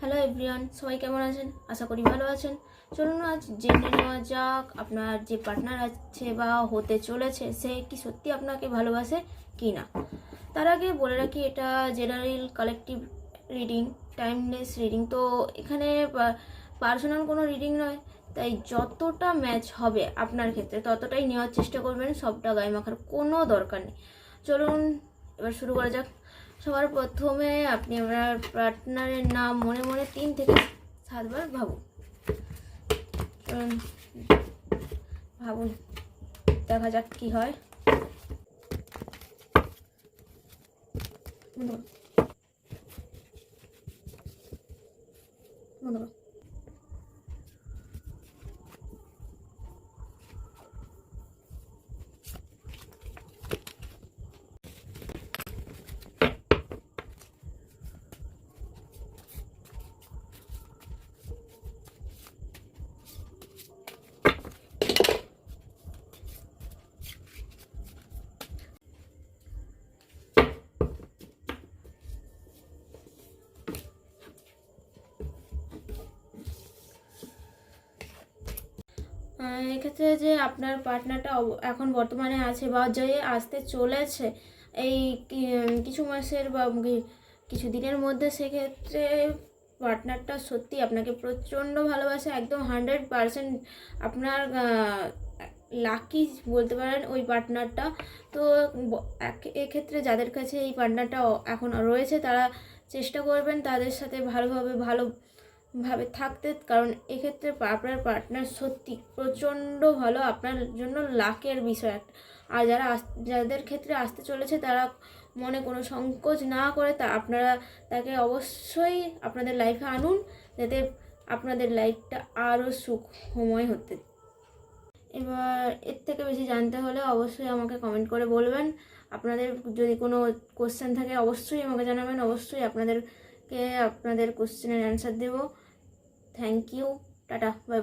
Hello everyone সবাই কেমন আছেন? আশা করি ভালো আছেন। চলুন আজ জেনে নেওয়া যাক আপনার যে পার্টনার আছে বা হতে চলেছে, সে কি সত্যি আপনাকে ভালোবাসে কি না তার আগে বলে রাখি, এটা general collective reading timeless reading তো এখানে পার্সোনাল কোনো রিডিং নয়, তাই যতটা ম্যাচ হবে আপনার ক্ষেত্রে, ততটাই নেওয়ার চেষ্টা করবেন, সবটা গায়ে মাখার কোনো দরকার নেই। চলুন, এবার শুরু করা যাক। সবার প্রথমে আপনি আপনার পার্টনারের নাম মনে মনে তিন থেকে সাতবার ভাবুন ভাবুন, দেখা যাক কি হয় ধন্যবাদ করো। এক্ষেত্রে যে আপনার পার্টনারটা এখন বর্তমানে আছে বা যে আসতে চলেছে, এই কিছু মাসের বা কিছু দিনের মধ্যে সেক্ষেত্রে পার্টনারটা সত্যি আপনাকে প্রচণ্ড ভালোবাসে, একদম হান্ড্রেড পারসেন্ট আপনার লাকি বলতে পারেন ওই পার্টনারটা তো এক- এক্ষেত্রে যাদের কাছে এই পার্টনারটা এখন রয়েছে, তারা চেষ্টা করবেন তাদের সাথে ভালোভাবে, ভালো ভাবে থাকতে, কারণ এক্ষেত্রে আপনার পার্টনার সত্যি প্রচণ্ড ভালো, আপনার জন্য লাকের বিষয় একটা। আর যারা যাদের ক্ষেত্রে আসতে চলেছে, তারা মনে কোনো সংকোচ না করে তা, আপনারা তাকে অবশ্যই আপনাদের লাইফে আনুন, যাতে আপনাদের লাইফটা আরও সুখময় হতে। এবার এর থেকে বেশি জানতে হলে অবশ্যই আমাকে কমেন্ট করে বলবেন। আপনাদের যদি কোনো কোশ্চেন থাকে, অবশ্যই আমাকে জানাবেন। অবশ্যই আপনাদেরকে আপনাদের কোশ্চেনের অ্যান্সার দেবো। thank you tata bye bye